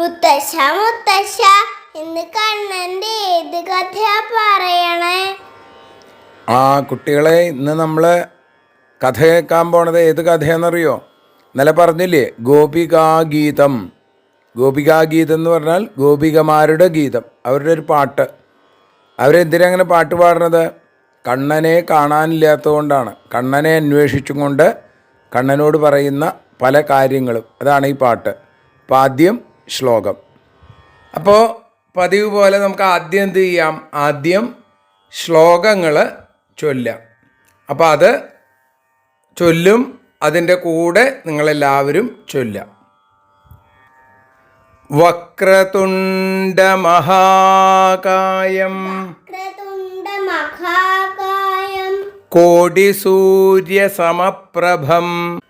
മുത്തശ്ശ മുത്തശ്ശ ഇന്ന് കണ്ണന്റെ ഏത് കഥയാ പറയണേ? ആ കുട്ടികളെ ഇന്ന് നമ്മൾ കഥ കേൾക്കാൻ പോണത് ഏത് കഥയാണെന്നറിയോ? ഇന്നലെ പറഞ്ഞില്ലേ ഗോപികാഗീതം. ഗോപികാഗീതം എന്ന് പറഞ്ഞാൽ ഗോപികമാരുടെ ഗീതം അവരുടെ ഒരു പാട്ട്. അവരെന്തിനാ അങ്ങനെ പാട്ട് പാടുന്നത്? കണ്ണനെ കാണാനില്ലാത്തതുകൊണ്ടാണ്. കണ്ണനെ അന്വേഷിച്ചും കൊണ്ട് കണ്ണനോട് പറയുന്ന പല കാര്യങ്ങളും. അതാണ് ഈ പാട്ട്. അപ്പം ആദ്യം ശ്ലോകം. അപ്പോൾ പതിവ് പോലെ നമുക്ക് ആദ്യം എന്ത് ചെയ്യാം? ആദ്യം ശ്ലോകങ്ങൾ ചൊല്ലാം അപ്പോൾ അത് ചൊല്ലും അതിന്റെ കൂടെ നിങ്ങളെല്ലാവരും ചൊല്ലാം വക്രതുണ്ടമഹാകായം കോടിസൂര്യസമപ്രഭം സൂര്യം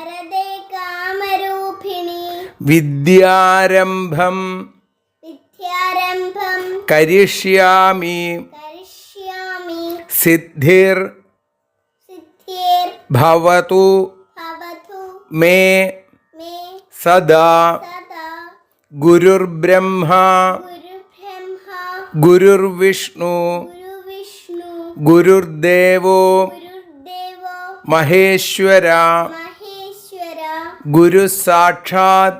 വിദ്യാരംഭം വിദ്യാരംഭം കരിഷ്യാമി കരിഷ്യാമി സിദ്ധിർ സിദ്ധിർ ഭവതു ഭവതു മേ മേ സദാ സദാ ഗുരുർബ്രഹ്മ ഗുരുബ്രഹ്മ ഗുരുർവിഷ്ണു ഗുരുവിഷ്ണു ഗുരുർദേവോ മഹേശ്വര മഹേശ്വര ഗുരു സാക്ഷാത്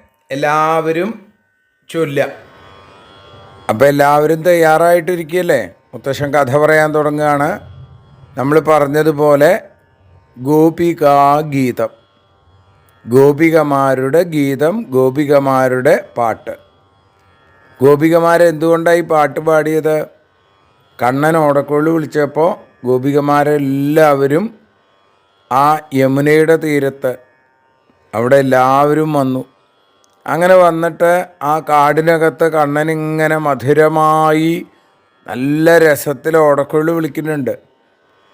എല്ലാവരും ചൊല്ല അപ്പം എല്ലാവരും തയ്യാറായിട്ടിരിക്കുകയല്ലേ? മുത്തശ്ശൻ കഥ പറയാൻ തുടങ്ങുകയാണ്. നമ്മൾ പറഞ്ഞതുപോലെ ഗോപികാഗീതം ഗോപികമാരുടെ ഗീതം ഗോപികമാരുടെ പാട്ട്. ഗോപികമാർ എന്തുകൊണ്ടാണ് ഈ പാട്ട് പാടിയത്? കണ്ണൻ ഓടക്കുഴൽ വിളിച്ചപ്പോൾ ഗോപികമാരെല്ലാവരും ആ യമുനയുടെ തീരത്ത് അവിടെ എല്ലാവരും വന്നു. അങ്ങനെ വന്നിട്ട് ആ കാടിനകത്ത് കണ്ണനിങ്ങനെ മധുരമായി നല്ല രസത്തിൽ ഓടക്കുഴൽ വിളിക്കുന്നുണ്ട്.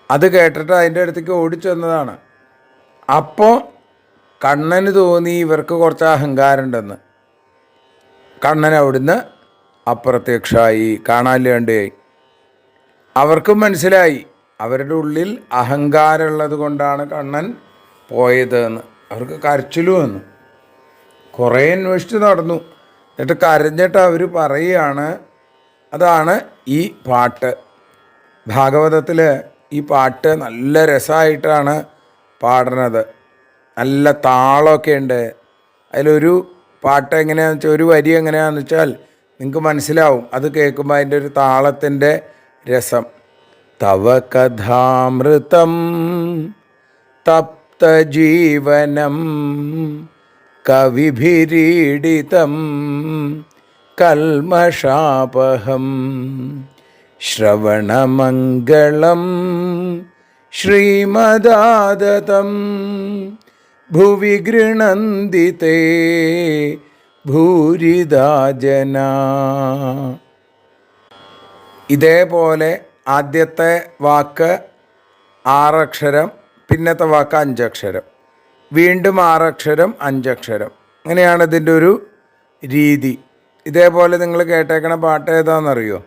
അത് കേട്ടിട്ട് അതിന്റെ അടുത്തേക്ക് ഓടിച്ചെന്നതാണ്. അപ്പോൾ കണ്ണന് തോന്നി ഇവർക്ക് കുറച്ച് അഹങ്കാരമുണ്ടെന്ന്. കണ്ണൻ അവിടുന്ന് അപ്രത്യക്ഷമായി കാണാനില്ലാണ്ടായി അവർക്കും മനസ്സിലായി അവരുടെ ഉള്ളിൽ അഹങ്കാരമുള്ളത് കൊണ്ടാണ് കണ്ണൻ പോയത് എന്ന് അവർക്ക് കരച്ചിലും വന്നു. കുറേ അന്വേഷിച്ച് നടന്നു. എന്നിട്ട് കരഞ്ഞിട്ട് അവർ പറയുകയാണ് അതാണ് ഈ പാട്ട്. ഭാഗവതത്തിൽ ഈ പാട്ട് നല്ല രസമായിട്ടാണ് പാടുന്നത്. നല്ല താളമൊക്കെ ഉണ്ട്. അതിലൊരു പാട്ട് എങ്ങനെയാണെന്ന് വെച്ചാൽ ഒരു വരി എങ്ങനെയാണെന്ന് വെച്ചാൽ നിങ്ങൾക്ക് മനസ്സിലാവും. അത് കേൾക്കുമ്പോൾ അതിന്റെ ഒരു താളത്തിന്റെ രസം. തവ കഥാമൃതം തപ്തജീവനം കവിഭിരീഡിതം കൽമഷാപഹം ശ്രവണമംഗളം ശ്രീമദാദതം ഭുവി ഗൃണന്തി തേ ഭൂരിദാ ജനാ. ഇതേപോലെ ആദ്യത്തെ വാക്ക് ആറക്ഷരം പിന്നത്തെ വാക്ക് അഞ്ചക്ഷരം. വീണ്ടും ആറക്ഷരം അഞ്ചക്ഷരം. അങ്ങനെയാണ് ഇതിന്റെ ഒരു രീതി. ഇതേപോലെ നിങ്ങൾ കേട്ടേക്കണ പാട്ട് ഏതാണെന്നറിയോ?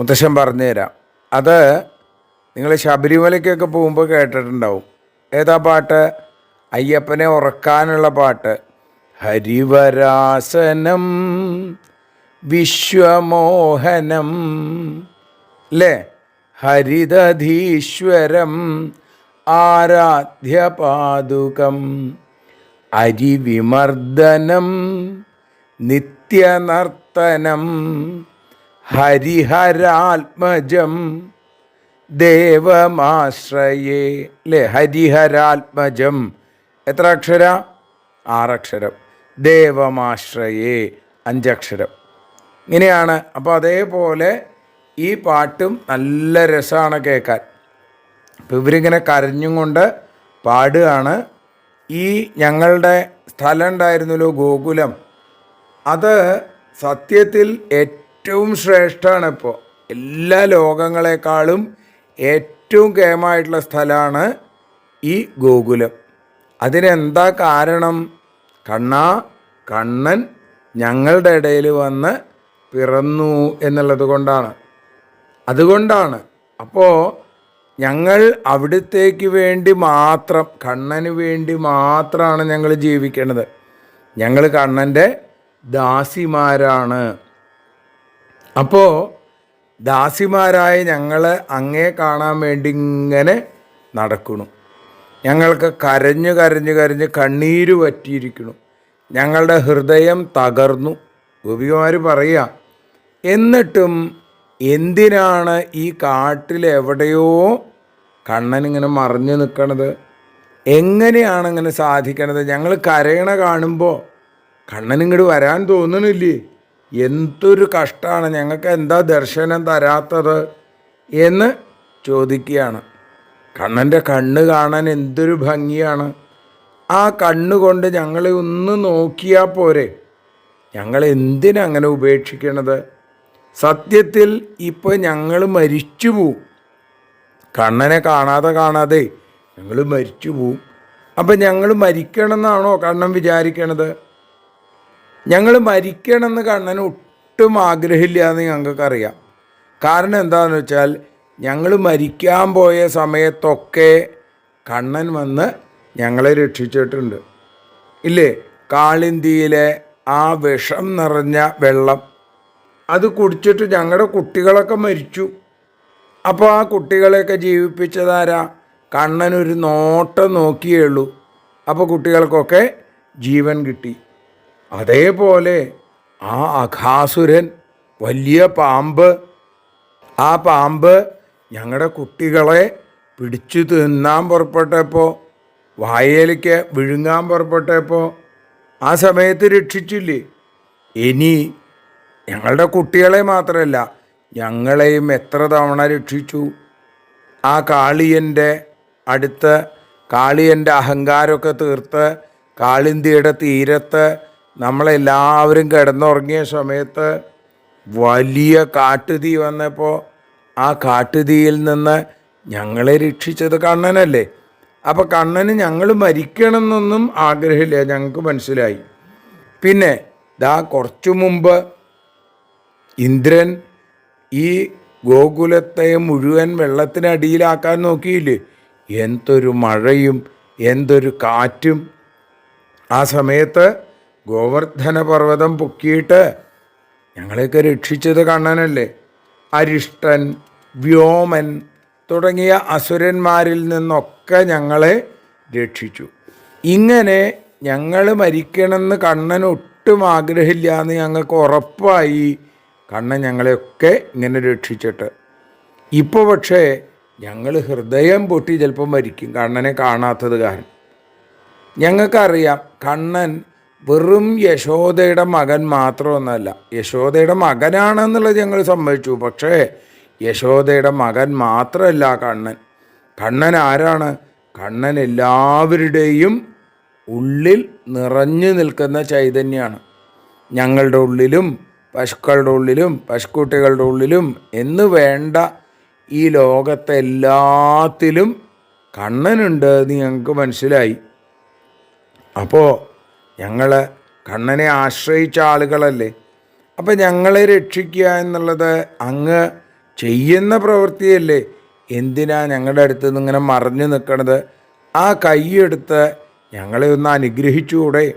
മുത്തശ്ശൻ പറഞ്ഞുതരാം. അത് നിങ്ങൾ ശബരിമലയ്ക്കൊക്കെ പോകുമ്പോൾ കേട്ടിട്ടുണ്ടാവും. ഏതാ പാട്ട്? അയ്യപ്പനെ ഉറക്കാനുള്ള പാട്ട്. ഹരിവരാസനം വിശ്വമോഹനം അല്ലേ ഹരിതധീശ്വരം ആരാധ്യപാദുകം. അരിവിമർദ്ദനം നിത്യനർത്തനം ഹരിഹരാത്മജം ദേവമാശ്രയേ. അല്ലേ ഹരിഹരാത്മജം. എത്ര അക്ഷര? ആറക്ഷരം. ദേവമാശ്രയേ അഞ്ചക്ഷരം. ഇങ്ങനെയാണ്. അപ്പോൾ അതേപോലെ ഈ പാട്ടും നല്ല രസമാണ് കേൾക്കാൻ. അപ്പോൾ ഇവരിങ്ങനെ കരഞ്ഞും കൊണ്ട് പാടുകയാണ്. ഈ ഞങ്ങളുടെ സ്ഥലം ഉണ്ടായിരുന്നല്ലോ ഗോകുലം. അത് സത്യത്തിൽ ഏറ്റവും ശ്രേഷ്ഠമാണ് ഇപ്പോൾ എല്ലാ ലോകങ്ങളെക്കാളും ഏറ്റവും കേമായിട്ടുള്ള സ്ഥലമാണ് ഈ ഗോകുലം. അതിനെന്താ കാരണം? കണ്ണാ കണ്ണൻ ഞങ്ങളുടെ ഇടയിൽ വന്ന് പിറന്നു എന്നുള്ളത് കൊണ്ടാണ്. അതുകൊണ്ടാണ്. അപ്പോൾ ഞങ്ങൾ അവിടുത്തേക്ക് വേണ്ടി മാത്രം കണ്ണന് വേണ്ടി മാത്രമാണ് ഞങ്ങൾ ജീവിക്കേണ്ടത്. ഞങ്ങൾ കണ്ണന്റെ ദാസിമാരാണ്. അപ്പോൾ ദാസിമാരായ ഞങ്ങൾ അങ്ങേ കാണാൻ വേണ്ടി ഇങ്ങനെ നടക്കുന്നു. ഞങ്ങൾക്ക് കരഞ്ഞു കരഞ്ഞു കരഞ്ഞ് കണ്ണീര് പറ്റിയിരിക്കണു ഞങ്ങളുടെ ഹൃദയം തകർന്നു. ഗോപികുമാർ പറയുക എന്നിട്ടും എന്തിനാണ് ഈ കാട്ടിൽ എവിടെയോ കണ്ണൻ ഇങ്ങനെ മറിഞ്ഞു നിൽക്കണത് എങ്ങനെയാണ് അങ്ങനെ സാധിക്കണത്? ഞങ്ങൾ കരയണ കാണുമ്പോൾ കണ്ണൻ ഇങ്ങോട്ട് വരാൻ തോന്നണില്ലേ? എന്തൊരു കഷ്ടമാണ് ഞങ്ങൾക്ക് എന്താ ദർശനം തരാത്തത് എന്ന് ചോദിക്കുകയാണ്. കണ്ണന്റെ കണ്ണ് കാണാൻ എന്തൊരു ഭംഗിയാണ്. ആ കണ്ണുകൊണ്ട് ഞങ്ങളെ ഒന്ന് നോക്കിയാൽ പോരെ. ഞങ്ങൾ എന്തിനങ്ങനെ ഉപേക്ഷിക്കണത്? സത്യത്തിൽ ഇപ്പോൾ ഞങ്ങൾ മരിച്ചു പോവും. കണ്ണനെ കാണാതെ കാണാതെ ഞങ്ങൾ മരിച്ചു പോവും. അപ്പം ഞങ്ങൾ മരിക്കണമെന്നാണോ കണ്ണൻ വിചാരിക്കണത്? ഞങ്ങൾ മരിക്കണമെന്ന് കണ്ണന് ഒട്ടും ആഗ്രഹമില്ല എന്ന് ഞങ്ങൾക്കറിയാം. കാരണം എന്താണെന്ന് വെച്ചാൽ ഞങ്ങൾ മരിക്കാൻ പോയ സമയത്തൊക്കെ കണ്ണൻ വന്ന് ഞങ്ങളെ രക്ഷിച്ചിട്ടുണ്ട്. ഇല്ലേ? കാളിന്തിയിലെ ആ വിഷം നിറഞ്ഞ വെള്ളം. അത് കുടിച്ചിട്ട് ഞങ്ങളുടെ കുട്ടികളൊക്കെ മരിച്ചു. അപ്പോൾ ആ കുട്ടികളെയൊക്കെ ജീവിപ്പിച്ചതാരാ കണ്ണനൊരു നോട്ടം നോക്കിയേ ഉള്ളൂ. അപ്പോൾ കുട്ടികൾക്കൊക്കെ ജീവൻ കിട്ടി. അതേപോലെ ആ അഘാസുരൻ വലിയ പാമ്പ് ആ പാമ്പ് ഞങ്ങളുടെ കുട്ടികളെ പിടിച്ചു തിന്നാൻ പുറപ്പെട്ടപ്പോൾ വായയിലേക്ക് വിഴുങ്ങാൻ പുറപ്പെട്ടപ്പോൾ ആ സമയത്ത് രക്ഷിച്ചില്ലേ? ഇനി ഞങ്ങളുടെ കുട്ടികളെ മാത്രമല്ല ഞങ്ങളെയും എത്ര തവണ രക്ഷിച്ചു? ആ കാളിയന്റെ അടുത്ത് കാളിയന്റെ അഹങ്കാരമൊക്കെ തീർത്ത് കാളിന്തിയുടെ തീരത്ത് നമ്മളെല്ലാവരും കിടന്നുറങ്ങിയ സമയത്ത് വലിയ കാട്ടുതീ വന്നപ്പോൾ ആ കാട്ടുതീയിൽ നിന്ന് ഞങ്ങളെ രക്ഷിച്ചത് കണ്ണനല്ലേ? അപ്പോൾ കണ്ണന് ഞങ്ങൾ മരിക്കണമെന്നൊന്നും ആഗ്രഹമില്ല ഞങ്ങൾക്ക് മനസ്സിലായി. പിന്നെ ദാ കുറച്ചു മുമ്പ് ഇന്ദ്രൻ ഈ ഗോകുലത്തെ മുഴുവൻ വെള്ളത്തിനടിയിലാക്കാൻ നോക്കിയില്ലേ? എന്തൊരു മഴയും എന്തൊരു കാറ്റും. ആ സമയത്ത് ഗോവർദ്ധന പർവതം പൊക്കിയിട്ട് ഞങ്ങളെയൊക്കെ രക്ഷിച്ചത് കണ്ണനല്ലേ? അരിഷ്ടൻ വ്യോമൻ തുടങ്ങിയ അസുരന്മാരിൽ നിന്നൊക്കെ ഞങ്ങളെ രക്ഷിച്ചു. ഇങ്ങനെ ഞങ്ങൾ മരിക്കണമെന്ന് കണ്ണൻ ഒട്ടും ആഗ്രഹമില്ല എന്ന് ഞങ്ങൾക്ക് ഉറപ്പായി. കണ്ണൻ ഞങ്ങളെയൊക്കെ ഇങ്ങനെ രക്ഷിച്ചിട്ട്. ഇപ്പോൾ പക്ഷേ ഞങ്ങൾ ഹൃദയം പൊട്ടി ചിലപ്പോൾ മരിക്കും കണ്ണനെ കാണാത്തത് കാരണം. ഞങ്ങൾക്കറിയാം കണ്ണൻ വെറും യശോദയുടെ മകൻ മാത്രമൊന്നല്ല. യശോദയുടെ മകനാണെന്നുള്ളത് ഞങ്ങൾ സമ്മതിച്ചു. പക്ഷേ യശോദയുടെ മകൻ മാത്രമല്ല കണ്ണൻ. കണ്ണൻ ആരാണ്? കണ്ണൻ എല്ലാവരുടെയും ഉള്ളിൽ നിറഞ്ഞു നിൽക്കുന്ന ചൈതന്യമാണ് ഞങ്ങളുടെ ഉള്ളിലും പശുക്കളുടെ ഉള്ളിലും പശുക്കുട്ടികളുടെ ഉള്ളിലും എന്ന് വേണ്ട ഈ ലോകത്തെ എല്ലാത്തിലും കണ്ണനുണ്ട് എന്ന് ഞങ്ങൾക്ക് മനസ്സിലായി. അപ്പോൾ ഞങ്ങൾ കണ്ണനെ ആശ്രയിച്ച ആളുകളല്ലേ? അപ്പം ഞങ്ങളെ രക്ഷിക്കുക എന്നുള്ളത് അങ്ങ് ചെയ്യുന്ന പ്രവൃത്തിയല്ലേ? എന്തിനാ ഞങ്ങളുടെ അടുത്ത് നിന്ന് ഇങ്ങനെ മറഞ്ഞു നിൽക്കണത് ആ കൈയെടുത്ത് ഞങ്ങളെ ഒന്ന് അനുഗ്രഹിച്ചുകൂടെ?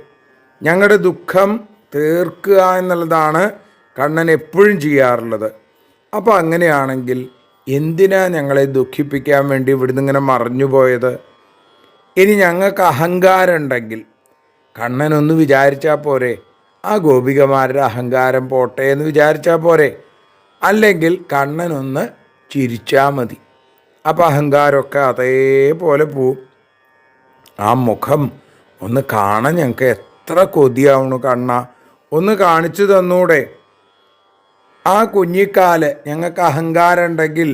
ഞങ്ങളുടെ ദുഃഖം തീർക്കുക എന്നുള്ളതാണ് കണ്ണൻ എപ്പോഴും ചെയ്യാറുള്ളത്. അപ്പോൾ അങ്ങനെയാണെങ്കിൽ എന്തിനാ ഞങ്ങളെ ദുഃഖിപ്പിക്കാൻ വേണ്ടി ഇവിടുന്ന് ഇങ്ങനെ മറിഞ്ഞു പോയത്? ഇനി ഞങ്ങൾക്ക് അഹങ്കാരം ഉണ്ടെങ്കിൽ കണ്ണനൊന്ന് വിചാരിച്ചാൽ പോരെ ആ ഗോപികമാരുടെ അഹങ്കാരം പോട്ടെ എന്ന് വിചാരിച്ചാൽ പോരെ. അല്ലെങ്കിൽ കണ്ണനൊന്ന് ചിരിച്ചാൽ മതി. അപ്പം അഹങ്കാരമൊക്കെ അതേപോലെ പോവും. ആ മുഖം ഒന്ന് കാണാൻ ഞങ്ങൾക്ക് എത്ര കൊതിയാവണു കണ്ണ. ഒന്ന് കാണിച്ചു തന്നൂടെ. ആ കുഞ്ഞിക്കാൽ ഞങ്ങൾക്ക് അഹങ്കാരം ഉണ്ടെങ്കിൽ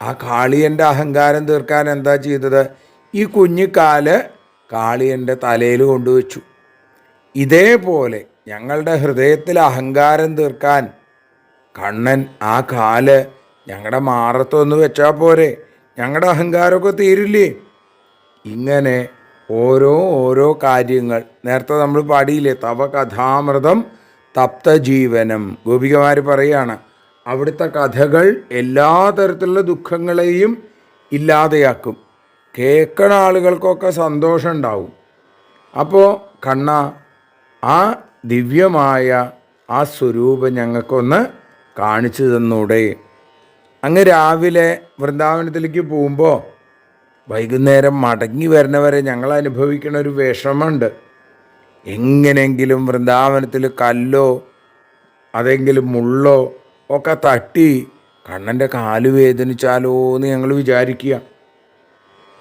ആ കാളിയന്റെ അഹങ്കാരം തീർക്കാൻ എന്താ ചെയ്തത്? ഈ കുഞ്ഞിക്കാൽ കാളിയന്റെ തലയിൽ കൊണ്ടുവച്ചു. ഇതേപോലെ ഞങ്ങളുടെ ഹൃദയത്തിൽ അഹങ്കാരം തീർക്കാൻ കണ്ണൻ ആ കാൽ ഞങ്ങളുടെ മാറത്തൊന്ന് വെച്ചാൽ പോരെ. ഞങ്ങളുടെ അഹങ്കാരമൊക്കെ തീരില്ലേ? ഇങ്ങനെ ഓരോ ഓരോ കാര്യങ്ങൾ നേരത്തെ നമ്മൾ പാടിയില്ലേ തവ കഥാമൃതം തപ്തജീവനം. ഗോപികമാർ പറയാണ് അവിടുത്തെ കഥകൾ എല്ലാ തരത്തിലുള്ള ദുഃഖങ്ങളെയും ഇല്ലാതെയാക്കും. കേൾക്കണ ആളുകൾക്കൊക്കെ സന്തോഷം ഉണ്ടാവും അപ്പോൾ കണ്ണ ആ ദിവ്യമായ ആ സ്വരൂപം ഞങ്ങൾക്കൊന്ന് കാണിച്ചു തന്നൂടെ. അങ്ങ് രാവിലെ വൃന്ദാവനത്തിലേക്ക് പോകുമ്പോൾ വൈകുന്നേരം മടങ്ങി വരുന്നവരെ ഞങ്ങൾ അനുഭവിക്കുന്ന ഒരു വിഷമമുണ്ട്. എങ്ങനെയെങ്കിലും വൃന്ദാവനത്തിൽ കല്ലോ അതെങ്കിലും മുള്ളോ ഒക്കെ തട്ടി കണ്ണന്റെ കാൽ വേദനിച്ചാലോ എന്ന് ഞങ്ങൾ വിചാരിക്കുക.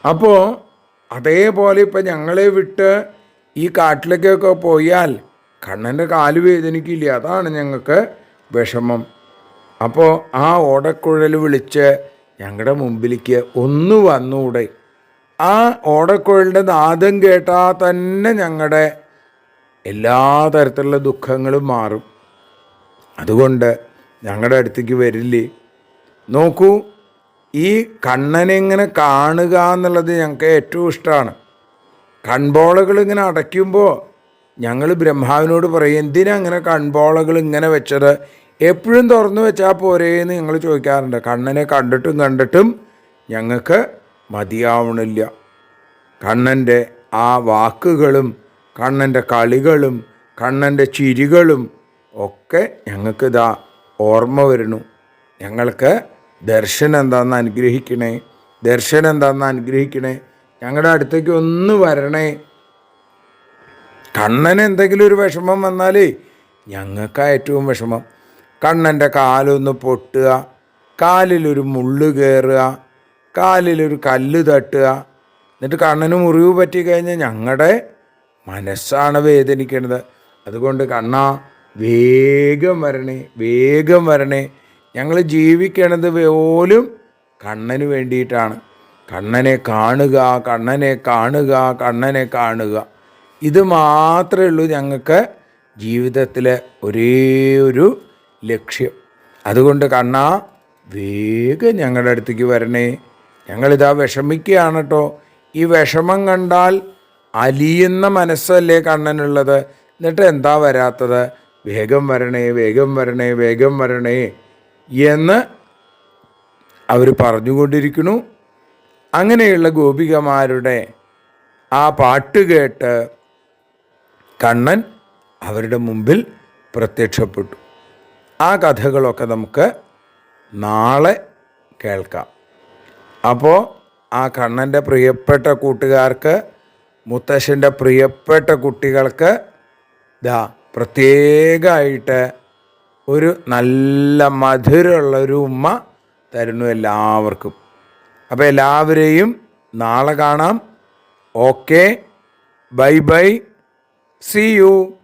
അപ്പോൾ അതേപോലെ ഇപ്പം ഞങ്ങളെ വിട്ട് ഈ കാട്ടിലേക്കൊക്കെ പോയാൽ കണ്ണന്റെ കാൽ വേദനിക്കില്ല. അതാണ് ഞങ്ങൾക്ക് വിഷമം. അപ്പോൾ ആ ഓടക്കുഴൽ വിളിച്ച് ഞങ്ങളുടെ മുമ്പിലേക്ക് ഒന്ന് വന്നുകൂടെ ആ ഓടക്കുഴലിന്റെ നാദം കേട്ടാൽ തന്നെ ഞങ്ങളുടെ എല്ലാ തരത്തിലുള്ള ദുഃഖങ്ങളും മാറും. അതുകൊണ്ട് ഞങ്ങളുടെ അടുത്തേക്ക് വരില്ലേ? നോക്കൂ ഈ കണ്ണനെ ഇങ്ങനെ കാണുക എന്നുള്ളത് ഞങ്ങൾക്ക് ഏറ്റവും ഇഷ്ടമാണ് കൺബോളകൾ ഇങ്ങനെ അടയ്ക്കുമ്പോൾ ഞങ്ങൾ ബ്രഹ്മാവിനോട് പറയും എന്തിനാ അങ്ങനെ കൺബോളകൾ ഇങ്ങനെ വെച്ചത്? എപ്പോഴും തുറന്നു വെച്ചാൽ പോരേന്ന് ഞങ്ങൾ ചോദിക്കാറുണ്ട്. കണ്ണനെ കണ്ടിട്ടും കണ്ടിട്ടും ഞങ്ങൾക്ക് മതിയാവണില്ല. കണ്ണന്റെ ആ വാക്കുകളും കണ്ണന്റെ കളികളും കണ്ണന്റെ ചിരികളും ഒക്കെ ഞങ്ങൾക്ക് ഇതാ ഓർമ്മ വരുന്നു. ഞങ്ങൾക്ക് ദർശനം എന്താണെന്ന് അനുഗ്രഹിക്കണേ ദർശനം എന്താണെന്ന് അനുഗ്രഹിക്കണേ ഞങ്ങളുടെ അടുത്തേക്ക് ഒന്ന് വരണേ. കണ്ണന് എന്തെങ്കിലും ഒരു വിഷമം വന്നാലേ ഞങ്ങൾക്കാ ഏറ്റവും വിഷമം. കണ്ണന്റെ കാലൊന്ന് പൊട്ടുക കാലിലൊരു മുള്ളു കയറുക കാലിലൊരു കല്ല് തട്ടുക. എന്നിട്ട് കണ്ണന് മുറിവ് പറ്റി കഴിഞ്ഞാൽ ഞങ്ങളുടെ മനസ്സാണ് വേദനിക്കുന്നത് അതുകൊണ്ട് കണ്ണ വേഗം വരണേ വേഗം വരണേ. ഞങ്ങൾ ജീവിക്കണത് പോലും കണ്ണന് വേണ്ടിയിട്ടാണ്. കണ്ണനെ കാണുക കണ്ണനെ കാണുക കണ്ണനെ കാണുക. ഇത് മാത്രമേ ഉള്ളൂ ഞങ്ങൾക്ക് ജീവിതത്തിലെ ഒരേ ഒരു ലക്ഷ്യം. അതുകൊണ്ട് കണ്ണ വേഗം ഞങ്ങളുടെ അടുത്തേക്ക് വരണേ. ഞങ്ങളിതാ വിഷമിക്കുകയാണ് കേട്ടോ. ഈ വിഷമം കണ്ടാൽ അലിയുന്ന മനസ്സല്ലേ കണ്ണനുള്ളത്? എന്നിട്ട് എന്താ വരാത്തത്? വേഗം വരണേ വേഗം വരണേ വേഗം വരണേ എന്ന് അവർ പറഞ്ഞുകൊണ്ടിരിക്കുന്നു. അങ്ങനെയുള്ള ഗോപികമാരുടെ ആ പാട്ട് കേട്ട് കണ്ണൻ അവരുടെ മുമ്പിൽ പ്രത്യക്ഷപ്പെട്ടു. ആ കഥകളൊക്കെ നമുക്ക് നാളെ കേൾക്കാം. അപ്പോൾ ആ കണ്ണന്റെ പ്രിയപ്പെട്ട കൂട്ടുകാർക്ക് മുത്തശ്ശന്റെ പ്രിയപ്പെട്ട കുട്ടികൾക്ക് ദാ പ്രത്യേകമായിട്ട് ഒരു നല്ല മധുരമുള്ളൊരു ഉമ്മ തരുന്നു എല്ലാവർക്കും. അപ്പോൾ എല്ലാവരെയും നാളെ കാണാം. Okay. Bye bye. See you